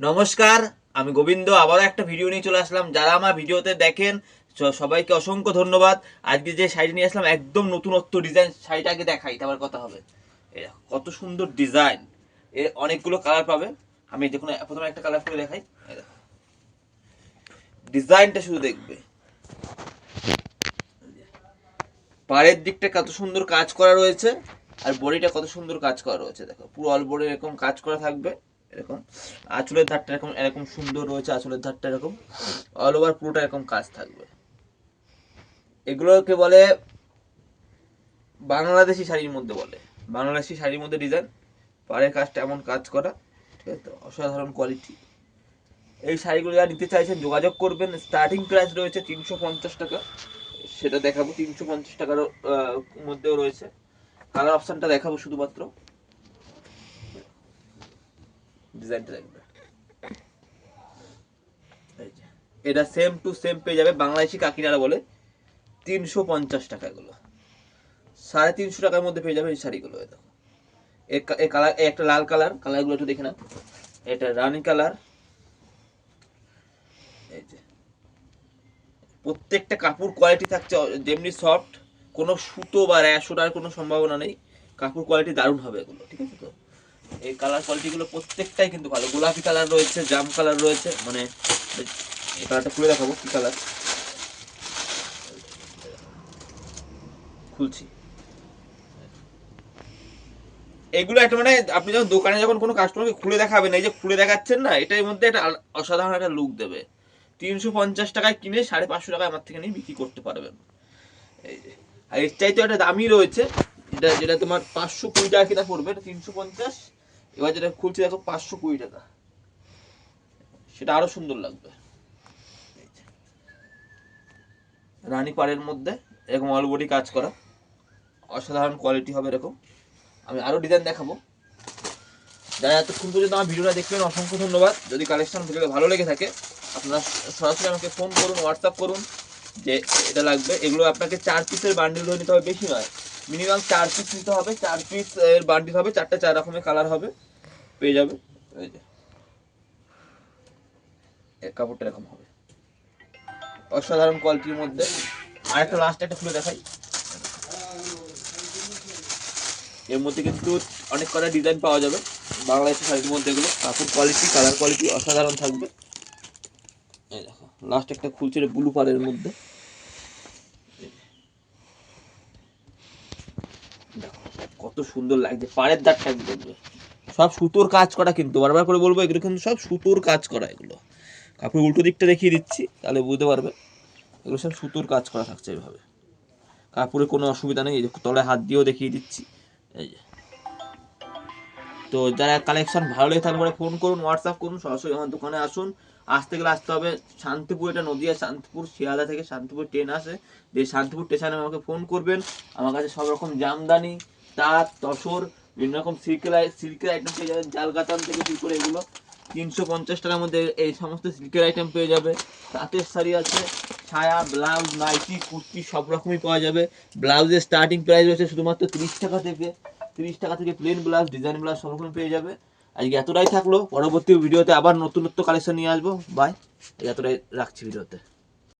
নমস্কার, আমি গোবিন্দ। আবারও একটা ভিডিও নিয়ে চলে আসলাম। যারা আমার ভিডিওতে দেখেন সবাইকে অসংখ্য ধন্যবাদ। আজকে যে শাড়ি নিয়ে আসলাম, একদম নতুনত্ব ডিজাইন শাড়িটা আগে দেখাই, তারপর কথা হবে। কত সুন্দর ডিজাইন এর অনেকগুলো কালার পাবে। আমি দেখুন প্রথমে একটা কালার করে দেখাই। ডিজাইনটা শুধু দেখবে। পাড়ের দিকটা কত সুন্দর কাজ করা রয়েছে, আর বডিটা কত সুন্দর কাজ করা রয়েছে। দেখো, পুরো অল বডি এরকম কাজ করা থাকবে। এরকম। আঁচলের ধারটা এরকম এরকম সুন্দর রয়েছে, আঁচলের ধারটা এরকম। অল ওভার পুরোটা এরকম কাজ থাকবে। এগুলোকে বলে বাংলাদেশি শাড়ির মধ্যে বলে। বাংলাদেশি শাড়ির মধ্যে ডিজাইন পাড়ের কাজটা এমন কাজ করা, ঠিক আছে? অসাধারণ কোয়ালিটি এই শাড়িগুলো যারা নিতে চাইছেন, যোগাযোগ করবেন। স্টার্টিং প্রাইস রয়েছে তিনশো পঞ্চাশ টাকা। সেটা দেখাবো। তিনশো পঞ্চাশ টাকার মধ্যেও রয়েছে। কালার অপশনটা দেখাবো শুধুমাত্র। ডিজাইনটা দেখবে। এটা সেম টু সেম পেয়ে যাবে বাংলাদেশি কাকিনারা বলে তিনশো পঞ্চাশ টাকা এগুলো সাড়ে তিনশো টাকার মধ্যে পেয়ে যাবে এই শাড়িগুলো, এই কালার একটা লাল কালার, কালারগুলো একটু দেখে না এটা রানি কালার। প্রত্যেকটা কাপড় কোয়ালিটি থাকছে, যেমনি সফট কোনো সুতো বা র্যাশ ওঠার কোনো সম্ভাবনা নেই। কাপড় কোয়ালিটি দারুণ হবে এগুলো, ঠিক আছে তো? এই কালার কোয়ালিটিগুলো প্রত্যেকটাই কিন্তু ভালো। গোলাপি কালার রয়েছে, জাম কালার রয়েছে মানে এই কালারটা খুলে দেখাবো কি কালার খুলছি। এগুলো একটা মানে আপনি যখন দোকানে যখন কোনো কাস্টমারকে খুলে দেখাবেন, এই যে খুলে দেখাচ্ছেন না, এটার মধ্যে একটা অসাধারণ একটা লুক দেবে। তিনশো পঞ্চাশ টাকায় কিনে সাড়ে পাঁচশো টাকায় আমার থেকে নিয়ে বিক্রি করতে পারবেন। এই যে, আর এর চাইতে একটা দামি রয়েছে, যেটা যেটা তোমার পাঁচশো কুড়ি টাকা কিনা পড়বে, এটা তিনশো পঞ্চাশ। এবার যেটা খুলছি দেখো পাঁচশো কুড়ি টাকা। সেটা আরও সুন্দর লাগবে। রানী পাড়ের মধ্যে এরকম অল বডি কাজ করা। অসাধারণ কোয়ালিটি হবে এরকম। আমি আরও ডিজাইন দেখাবো। যারা এতক্ষণ পর্যন্ত আমার ভিডিওটা দেখলেন, অসংখ্য ধন্যবাদ। যদি কালেকশন ভিডিওটা ভালো লেগে থাকে, আপনারা সরাসরি আমাকে ফোন করুন হোয়াটসঅ্যাপ করুন, যে এটা লাগবে। এগুলো আপনাকে চার পিসের বান্ডিল ধরে নিতে হবে, বেশি নয়। মিনিমাম চার পিস নিতে হবে। চার পিস এর বান্ডিল হবে, চারটে চার রকমের কালার হবে। পেয়ে যাবে। এই যে। এর কাপড়টা এরকম হবে। অসাধারণ কোয়ালিটির মধ্যে। আর একটা লাস্ট একটা খুলে দেখাই। এর মধ্যে কিন্তু অনেক কটা ডিজাইন পাওয়া যাবে। বাংলাদেশের শাড়ির মধ্যে এগুলো। কাপড় কোয়ালিটি কালার কোয়ালিটি অসাধারণ থাকবে। এই দেখো। লাস্ট একটা খুলছে ব্লু পাড়ের মধ্যে দেখো কত সুন্দর লাগছে, পাড়ের দাগটা একদম দেখবে। সব সুতোর কাজ করা কিন্তু, বারবার করে বলব এগুলো কিন্তু সব সুতোর কাজ করা এগুলো। কাপড় উল্টো দিকটা দেখিয়ে দিচ্ছি, তাহলে বুঝতে পারবে। এগুলো সব সুতোর কাজ করা থাকছে এইভাবে কাপড়ে কোনো অসুবিধা নেই তলায় হাত দিয়েও দেখিয়ে দিচ্ছি। এই যে। তো যারা কালেকশন ভালো লেগে থাকলে ফোন করুন হোয়াটসঅ্যাপ করুন, সরাসরি আমার দোকানে আসুন। আসতে গেলে আসতে হবে শান্তিপুর, এটা নদিয়া, শান্তিপুর, শিয়ালদা থেকে শান্তিপুর ট্রেন আসে। যে শান্তিপুর স্টেশনে আমাকে ফোন করবেন। আমার কাছে সব রকম জামদানি তাঁত তসর বিভিন্ন রকম সিল্কের সিল্কের আইটেম পেয়ে যাবেন। জাল কাতান থেকে শুরু করে এগুলো। তিনশো পঞ্চাশ টাকার মধ্যে এই সমস্ত সিল্কের আইটেম পেয়ে যাবে। তাঁতের শাড়ি আছে, ছায়া, ব্লাউজ, নাইটি, কুর্তি, সব রকমই পাওয়া যাবে। ব্লাউজের স্টার্টিং প্রাইস রয়েছে শুধুমাত্র তিরিশ টাকা থেকে। তিরিশ টাকা থেকে প্লেন ব্লাউজ ডিজাইন ব্লাউজ সব রকম পেয়ে যাবে। আজকে এতটাই থাকল। পরবর্তী ভিডিওতে আবার নতুনত্ব কালেকশন নিয়ে আসব। বাই এতটাই রাখছি ভিডিওতে।